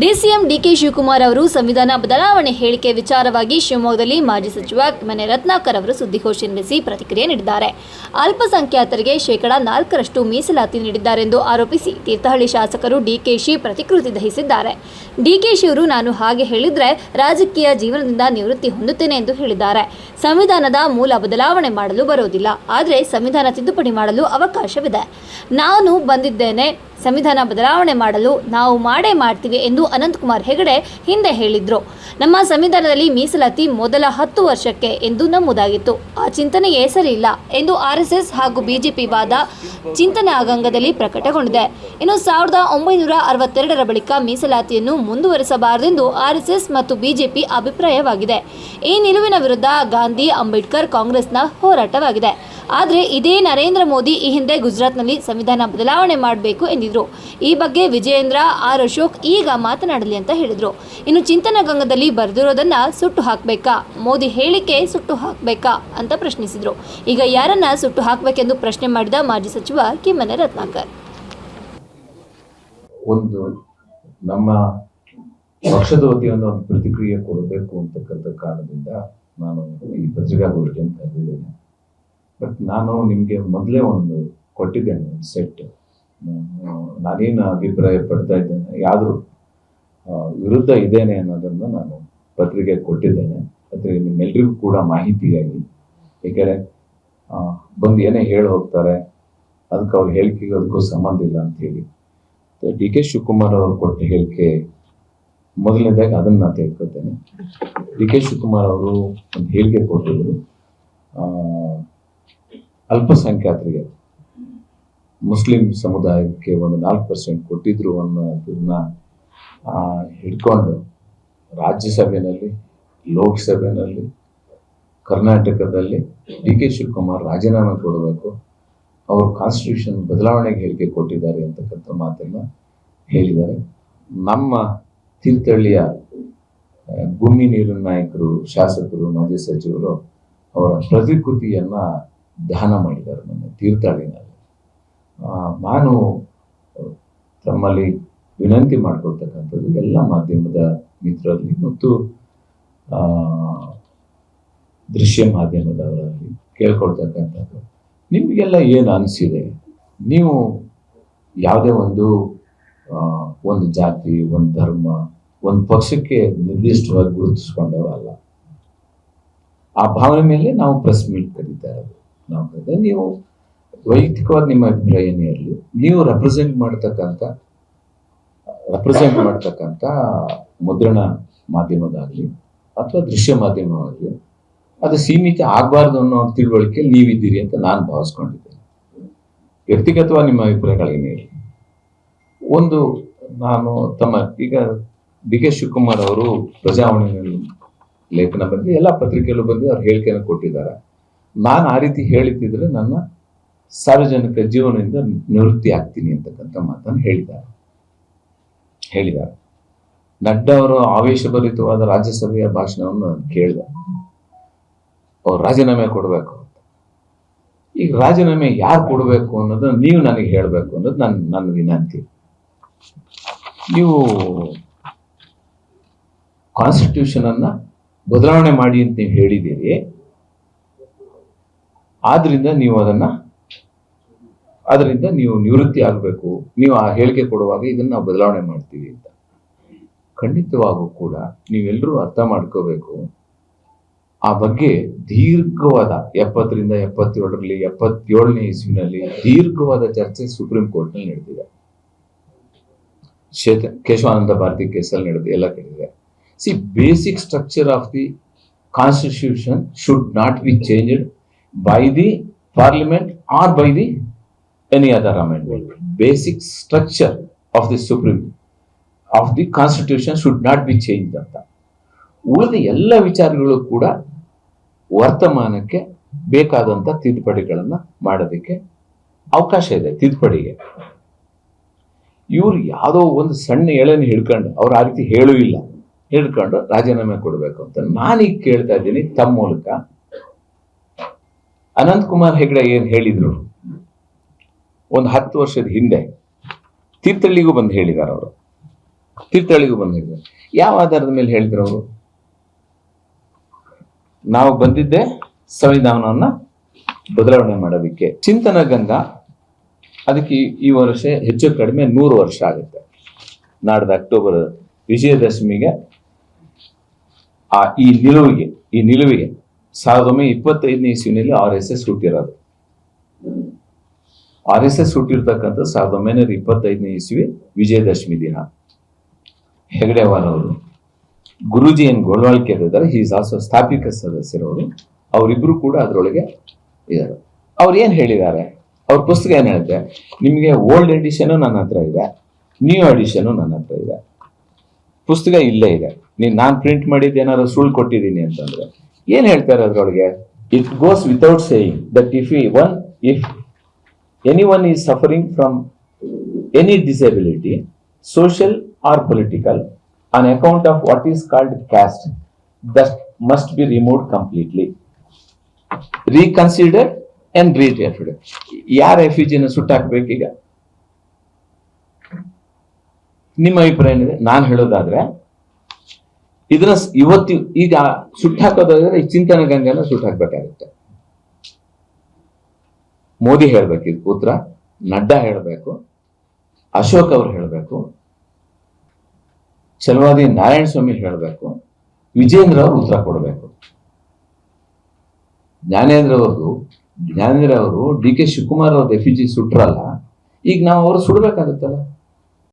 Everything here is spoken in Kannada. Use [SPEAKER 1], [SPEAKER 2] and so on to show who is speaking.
[SPEAKER 1] ಡಿಸಿಎಂ ಡಿಕೆ ಶಿವಕುಮಾರ್ ಅವರು ಸಂವಿಧಾನ ಬದಲಾವಣೆ ಹೇಳಿಕೆ ವಿಚಾರವಾಗಿ ಶಿವಮೊಗ್ಗದಲ್ಲಿ ಮಾಜಿ ಸಚಿವ ಮನೆ ರತ್ನಾಕರ್ ಅವರು ಸುದ್ದಿಗೋಷ್ಠಿ ನಡೆಸಿ ಪ್ರತಿಕ್ರಿಯೆ ನೀಡಿದ್ದಾರೆ. ಅಲ್ಪಸಂಖ್ಯಾತರಿಗೆ ಶೇಕಡಾ ನಾಲ್ಕರಷ್ಟು ಮೀಸಲಾತಿ ನೀಡಿದ್ದಾರೆಂದು ಆರೋಪಿಸಿ ತೀರ್ಥಹಳ್ಳಿ ಶಾಸಕರು ಡಿಕೆಶಿ ಪ್ರತಿಕೃತಿ ದಹಿಸಿದ್ದಾರೆ. ಡಿಕೆಶಿ ಅವರು ನಾನು ಹಾಗೆ ಹೇಳಿದರೆ ರಾಜಕೀಯ ಜೀವನದಿಂದ ನಿವೃತ್ತಿ ಹೊಂದುತ್ತೇನೆ ಎಂದು ಹೇಳಿದ್ದಾರೆ. ಸಂವಿಧಾನದ ಮೂಲ ಬದಲಾವಣೆ ಮಾಡಲು ಬರೋದಿಲ್ಲ ಆದರೆ ಸಂವಿಧಾನ ತಿದ್ದುಪಡಿ ಮಾಡಲು ಅವಕಾಶವಿದೆ. ನಾನು ಬಂದಿದ್ದೇನೆ ಸಂವಿಧಾನ ಬದಲಾವಣೆ ಮಾಡಲು ನಾವು ಮಾಡೇ ಮಾಡ್ತೀವಿ ಎಂದು ಅನಂತಕುಮಾರ್ ಹೆಗಡೆ ಹಿಂದೆ ಹೇಳಿದ್ರು. ನಮ್ಮ ಸಂವಿಧಾನದಲ್ಲಿ ಮೀಸಲಾತಿ ಮೊದಲ ಹತ್ತು ವರ್ಷಕ್ಕೆ ಎಂದು ನಮ್ಮದಾಗಿತ್ತು ಆ ಚಿಂತನೆಯೇ ಇಲ್ಲ ಎಂದು ಆರ್ಎಸ್ಎಸ್ ಹಾಗೂ ಬಿಜೆಪಿ ವಾದ ಚಿಂತನೆ ಆಗಂಗದಲ್ಲಿ ಪ್ರಕಟಗೊಂಡಿದೆ. ಇನ್ನು ಸಾವಿರದ ಒಂಬೈನೂರ ಅರವತ್ತೆರಡರ ಬಳಿಕ ಮೀಸಲಾತಿಯನ್ನು ಮುಂದುವರಿಸಬಾರದೆಂದು ಆರ್ಎಸ್ಎಸ್ ಮತ್ತು ಬಿಜೆಪಿ ಅಭಿಪ್ರಾಯವಾಗಿದೆ. ಈ ನಿಲುವಿನ ವಿರುದ್ಧ ಗಾಂಧಿ ಅಂಬೇಡ್ಕರ್ ಕಾಂಗ್ರೆಸ್ನ ಹೋರಾಟವಾಗಿದೆ. ಆದರೆ ಇದೇ ನರೇಂದ್ರ ಮೋದಿ ಈ ಹಿಂದೆ ಗುಜರಾತ್ನಲ್ಲಿ ಸಂವಿಧಾನ ಬದಲಾವಣೆ ಮಾಡಬೇಕು ಎಂದಿದ್ರು. ಈ ಬಗ್ಗೆ ವಿಜಯೇಂದ್ರ ಆರ್ ಅಶೋಕ್ ಈಗ ಮಾತನಾಡಲಿ ಅಂತ ಹೇಳಿದರು. ಇನ್ನು ಚಿಂತನ ಗಂಗದಲ್ಲಿ ಬರೆದಿರೋದನ್ನ ಸುಟ್ಟು ಹಾಕಬೇಕಾ? ಮೋದಿ ಹೇಳಿಕೆ ಸುಟ್ಟು ಹಾಕಬೇಕಾ ಅಂತ ಪ್ರಶ್ನಿಸಿದರು. ಈಗ ಯಾರನ್ನ ಸುಟ್ಟು ಹಾಕಬೇಕೆಂದು ಪ್ರಶ್ನೆ ಮಾಡಿದ ಮಾಜಿ ಸಚಿವ ಕಿಮ್ಮನೆ ರತ್ನಾಕರ್.
[SPEAKER 2] ಒಂದು ನಮ್ಮ ಪಕ್ಷದ ಒಂದು ಪ್ರತಿಕ್ರಿಯೆ ಕೊಡಬೇಕು ಅಂತಕ್ಕಂಥ ಕಾರಣದಿಂದ ನಾನು ಈ ಪತ್ರಿಕಾಗೋಷ್ಠಿಯನ್ನು ಕರೆದಿದ್ದೇನೆ ಬಟ್ ನಾನು ನಿಮಗೆ ಮೊದಲೇ ಒಂದು ಕೊಟ್ಟಿದ್ದೇನೆ ಸೆಟ್ ನಾನೇನು ಅಭಿಪ್ರಾಯ ಪಡ್ತಾ ಇದ್ದೇನೆ, ಯಾವ್ದ್ರ ವಿರುದ್ಧ ಇದ್ದೇನೆ ಅನ್ನೋದನ್ನು ನಾನು ಪತ್ರಿಕೆ ಕೊಟ್ಟಿದ್ದೇನೆ. ಪತ್ರಿಕೆ ನಿಮ್ಮೆಲ್ರಿಗೂ ಕೂಡ ಮಾಹಿತಿಯಾಗಿ. ಏಕೆಂದರೆ ಬಂದು ಏನೇ ಹೇಳಿ ಹೋಗ್ತಾರೆ, ಅದಕ್ಕೆ ಅವ್ರ ಹೇಳಿಕೆಗೆ ಅದಕ್ಕೂ ಸಂಬಂಧ ಇಲ್ಲ ಅಂತ ಹೇಳಿ. ಡಿ ಕೆ ಶಿವಕುಮಾರ್ ಅವರು ಕೊಟ್ಟ ಹೇಳಿಕೆ, ಮೊದಲನೇದಾಗಿ ಅದನ್ನ ನಾನು ತೆಗೆದುಕೊಳ್ತೇನೆ. ಡಿ ಕೆ ಶಿವಕುಮಾರ್ ಅವರು ಒಂದು ಹೇಳಿಕೆ ಕೊಟ್ಟಿದ್ರು. ಅಲ್ಪಸಂಖ್ಯಾತರಿಗೆ. ಮುಸ್ಲಿಂ ಸಮುದಾಯಕ್ಕೆ ಒಂದು ನಾಲ್ಕು ಪರ್ಸೆಂಟ್ ಕೊಟ್ಟಿದ್ರು ಅನ್ನೋದನ್ನ ಹಿಡ್ಕೊಂಡು ರಾಜ್ಯಸಭೆಯಲ್ಲಿ ಲೋಕಸಭೆಯಲ್ಲಿ ಕರ್ನಾಟಕದಲ್ಲಿ ಡಿ ಕೆ ಶಿವಕುಮಾರ್ ರಾಜೀನಾಮೆ ಕೊಡಬೇಕು. ಅವರು ಕಾನ್ಸ್ಟಿಟ್ಯೂಷನ್ ಬದಲಾವಣೆಗೆ ಹೇಳಿಕೆ ಕೊಟ್ಟಿದ್ದಾರೆ ಅಂತಕ್ಕಂಥ ಮಾತನ್ನ ಹೇಳಿದ್ದಾರೆ. ನಮ್ಮ ತೀರ್ಥಹಳ್ಳಿಯ ಭೂಮಿ ನೀರಿನ ನಾಯಕರು, ಶಾಸಕರು, ಮಾಜಿ ಸಚಿವರು ಅವರ ಪ್ರತಿಕೃತಿಯನ್ನ ದಾನ ಮಾಡಿದ್ದಾರೆ ಮೊನ್ನೆ ತೀರ್ಥಹಳ್ಳಿನಲ್ಲಿ ನಾನು ತಮ್ಮಲ್ಲಿ ವಿನಂತಿ ಮಾಡ್ಕೊಳ್ತಕ್ಕಂಥದ್ದು ಎಲ್ಲ ಮಾಧ್ಯಮದ ಮಿತ್ರರಲ್ಲಿ ಮತ್ತು ದೃಶ್ಯ ಮಾಧ್ಯಮದವರಲ್ಲಿ ಕೇಳ್ಕೊಳ್ತಕ್ಕಂಥದ್ದು. ನಿಮಗೆಲ್ಲ ಏನು ಅನಿಸಿದೆ? ನೀವು ಯಾವುದೇ ಒಂದು ಒಂದು ಜಾತಿ, ಒಂದು ಧರ್ಮ, ಒಂದು ಪಕ್ಷಕ್ಕೆ ನಿರ್ದಿಷ್ಟವಾಗಿ ಗುರುತಿಸ್ಕೊಂಡವರಲ್ಲ. ಆ ಭಾವನೆ ಮೇಲೆ ನಾವು ಪ್ರೆಸ್ ಮೀಟ್ ಕರೀತಾ ಇರೋದು. ನಾವು ನೀವು ವೈಯಕ್ತಿಕವಾದ ನಿಮ್ಮ ಅಭಿಪ್ರಾಯ ಏನೇ ನೀವು ರೆಪ್ರೆಸೆಂಟ್ ಮಾಡ್ತಕ್ಕಂಥ ರೆಪ್ರೆಸೆಂಟ್ ಮಾಡ್ತಕ್ಕಂಥ ಮುದ್ರಣ ಮಾಧ್ಯಮದಾಗಲಿ ಅಥವಾ ದೃಶ್ಯ ಮಾಧ್ಯಮವಾಗಲಿ, ಅದು ಸೀಮಿತ ಆಗಬಾರ್ದು ಅನ್ನೋ ತಿಳುವಳಿಕೆ ನೀವಿದ್ದೀರಿ ಅಂತ ನಾನು ಭಾವಿಸ್ಕೊಂಡಿದ್ದೇನೆ. ವ್ಯಕ್ತಿಗತವಾಗಿ ನಿಮ್ಮ ಅಭಿಪ್ರಾಯಗಳೇನೇ ಇರಲಿ ಒಂದು ನಾನು ತಮ್ಮ, ಈಗ ಡಿ ಕೆ ಶಿವಕುಮಾರ್ ಅವರು ಪ್ರಜಾವಾಣಿಯಲ್ಲಿ ಲೇಖನ ಬಂದು ಎಲ್ಲ ಪತ್ರಿಕೆಯಲ್ಲೂ ಬಂದು ಅವ್ರು ಹೇಳಿಕೆಯನ್ನು ಕೊಟ್ಟಿದ್ದಾರೆ. ನಾನು ಆ ರೀತಿ ಹೇಳಿದ್ದಿದ್ರೆ ನನ್ನ ಸಾರ್ವಜನಿಕ ಜೀವನದಿಂದ ನಿವೃತ್ತಿ ಆಗ್ತೀನಿ ಅಂತಕ್ಕಂಥ ಮಾತನ್ನು ಹೇಳಿದ್ದಾರೆ. ಹೇಳಿದ್ದಾರೆ. ನಡ್ಡಾ ಅವರು ಆವೇಶಭರಿತವಾದ ರಾಜ್ಯಸಭೆಯ ಭಾಷಣವನ್ನು ನಾನು ಕೇಳಿದೆ. ಅವ್ರು ರಾಜೀನಾಮೆ ಕೊಡಬೇಕು ಅಂತ. ಈಗ ರಾಜೀನಾಮೆ ಯಾರು ಕೊಡಬೇಕು ಅನ್ನೋದು ನೀವು ನನಗೆ ಹೇಳಬೇಕು ಅನ್ನೋದು ನನ್ನ ನನ್ನ ವಿನಂತಿ. ನೀವು ಕಾನ್ಸ್ಟಿಟ್ಯೂಷನ್ ಅನ್ನ ಬದಲಾವಣೆ ಮಾಡಿ ಅಂತ ನೀವು ಹೇಳಿದ್ದೀರಿ. ಆದ್ರಿಂದ ನೀವು ಅದನ್ನ ಅದರಿಂದ ನೀವು ನಿವೃತ್ತಿ ಆಗಬೇಕು. ನೀವು ಆ ಹೇಳಿಕೆ ಕೊಡುವಾಗ ಇದನ್ನ ಬದಲಾವಣೆ ಮಾಡ್ತೀವಿ ಅಂತ. ಖಂಡಿತವಾಗೂ ಕೂಡ ನೀವೆಲ್ಲರೂ ಅರ್ಥ ಮಾಡ್ಕೋಬೇಕು. ಆ ಬಗ್ಗೆ ದೀರ್ಘವಾದ ಎಪ್ಪತ್ತರಿಂದ ಎಪ್ಪತ್ತೇಳರಲ್ಲಿ, ಎಪ್ಪತ್ತೇಳನೇ ಇಸ್ವಿನಲ್ಲಿ ದೀರ್ಘವಾದ ಚರ್ಚೆ ಸುಪ್ರೀಂ ಕೋರ್ಟ್ನಲ್ಲಿ ನಡೆದಿದೆ ಶೇತ, ಕೇಶವಾನಂದ ಭಾರತಿ ಕೇಸಲ್ಲಿ ನಡೆದಿದೆ, ಎಲ್ಲ ಕೇಳಿದೆ see basic structure of the constitution should not be changed by the parliament or by the any other amendment basic structure of the supreme of the constitution should not be change ಅಂತ. ಉಳಿದ ಎಲ್ಲ ವಿಚಾರಗಳು ಕೂಡ ವರ್ತಮಾನಕ್ಕೆ ಬೇಕಾದಂಥ ತಿದ್ದುಪಡಿಗಳನ್ನ ಮಾಡೋದಕ್ಕೆ ಅವಕಾಶ ಇದೆ ತಿದ್ದುಪಡಿಗೆ. ಇವ್ರು ಯಾವುದೋ ಒಂದು ಸಣ್ಣ ಎಳೆನ ಹಿಡ್ಕೊಂಡು ಅವ್ರು ಆ ರೀತಿ ಹೇಳೂ ಇಲ್ಲ ಹಿಡ್ಕೊಂಡು ರಾಜೀನಾಮೆ ಕೊಡಬೇಕು ಅಂತ ನಾನೀಗ ಕೇಳ್ತಾ ಇದ್ದೀನಿ ತಮ್ಮ ಮೂಲಕ. ಅನಂತ್ ಕುಮಾರ್ ಹೆಗಡೆ ಏನ್ ಹೇಳಿದ್ರು ಒಂದು ಹತ್ತು ವರ್ಷದ ಹಿಂದೆ ತೀರ್ಥಹಳ್ಳಿಗೂ ಬಂದು ಹೇಳಿದ್ದಾರೆ ಅವರು. ತೀರ್ಥಹಳ್ಳಿಗೂ ಹೇಳಿದ್ದಾರೆ ಯಾವ ಆಧಾರದ ಮೇಲೆ ಹೇಳಿದ್ರು ಅವರು? ನಾವು ಬಂದಿದ್ದೆ ಸಂವಿಧಾನವನ್ನ ಬದಲಾವಣೆ ಮಾಡೋದಕ್ಕೆ. ಚಿಂತನ ಗಂಗಾ, ಅದಕ್ಕೆ ಈ ವರ್ಷ ಹೆಚ್ಚು ಕಡಿಮೆ ನೂರು ವರ್ಷ ಆಗುತ್ತೆ. ನಾಡ್ದ ಅಕ್ಟೋಬರ್ ವಿಜಯದಶಮಿಗೆ ಆ ಈ ನಿಲುವಿಗೆ ಈ ನಿಲುವಿಗೆ. ಸಾವಿರದ ಒಂಬೈನೂರ ಇಪ್ಪತ್ತೈದನೇ ಇಸ್ವಿನಲ್ಲಿ ಆರ್ ಎಸ್ ಎಸ್ ಹುಟ್ಟಿರೋದು. ಆರ್ ಎಸ್ ಎಸ್ ಹುಟ್ಟಿರ್ತಕ್ಕಂಥ ಸಾವಿರದ ಒಂಬೈನೂರ ಇಪ್ಪತ್ತೈದನೇ ಇಸ್ವಿ ವಿಜಯದಶಮಿ ದಿನ. ಹೆಗಡೆವಾರ್ ಅವರು ಗುರುಜಿ ಏನ್ ಗೋಳ್ವಾಳ್ಕೆ ಇದ್ದಾರೆ. ಈಸ್ ಆಲ್ಸೋ ಸ್ಥಾಪಿಕ ಸದಸ್ಯರವರು. ಅವರಿಬ್ರು ಕೂಡ ಅದರೊಳಗೆ ಇದ್ದಾರೆ. ಅವ್ರು ಏನ್ ಹೇಳಿದ್ದಾರೆ? ಅವ್ರ ಪುಸ್ತಕ ಏನ್ ಹೇಳುತ್ತೆ? ನಿಮಗೆ ಓಲ್ಡ್ ಎಡಿಷನು ನನ್ನ ಹತ್ರ ಇದೆ. ನ್ಯೂ ಎಡಿಷನು ನನ್ನ ಹತ್ರ ಇದೆ. ಪುಸ್ತಕ ಇಲ್ಲೇ ಇದೆ. ನೀನು ನಾನ್ ಪ್ರಿಂಟ್ ಮಾಡಿದ್ದು ಏನಾದ್ರು ಸುಳ್ಳು ಕೊಟ್ಟಿದ್ದೀನಿ ಅಂತಂದ್ರೆ. ಏನ್ ಹೇಳ್ತಾರೆ ಅದ್ರೊಳಗೆ? It goes without saying that if one if any one is suffering from any disability social or political on account of what is called caste that must be remove completely reconsidered and ರೀಟೆಫ್ಡ್ ಯಾರ ಎಫಿಜಿನ ಸುಟ್ಟಾಕ್ಬೇಕೀಗ ನಿಮ್ಮ ಅಭಿಪ್ರಾಯ ಏನಿದೆ? ನಾನು ಹೇಳೋದಾದ್ರೆ ಇದನ್ನ ಇವತ್ತು ಈಗ ಸುಟ್ಟಾಕೋದಾದ್ರೆ ಈ ಚಿಂತನ ಗಂಗನ ಸುಟ್ಟಾಕ್ಬೇಕಾಗುತ್ತೆ ಮೋದಿ ಹೇಳ್ಬೇಕು ಇದು ಉತ್ತರ, ನಡ್ಡಾ ಹೇಳಬೇಕು, ಅಶೋಕ್ ಅವ್ರು ಹೇಳಬೇಕು ಚಲವಾದಿ ನಾರಾಯಣ ಸ್ವಾಮಿ ಹೇಳಬೇಕು, ವಿಜೇಂದ್ರ ಅವರು ಉತ್ತರ ಕೊಡಬೇಕು. ಜ್ಞಾನೇಂದ್ರ ಅವ್ರದ್ದು ಜ್ಞಾನೇಂದ್ರ ಅವರು ಡಿ ಕೆ ಶಿವಕುಮಾರ್ ಅವ್ರ ಎಫಿಜಿ ಸುಟ್ರಲ್ಲ, ಈಗ ನಾವು ಅವರು ಸುಡ್ಬೇಕಾಗುತ್ತಲ್ಲ.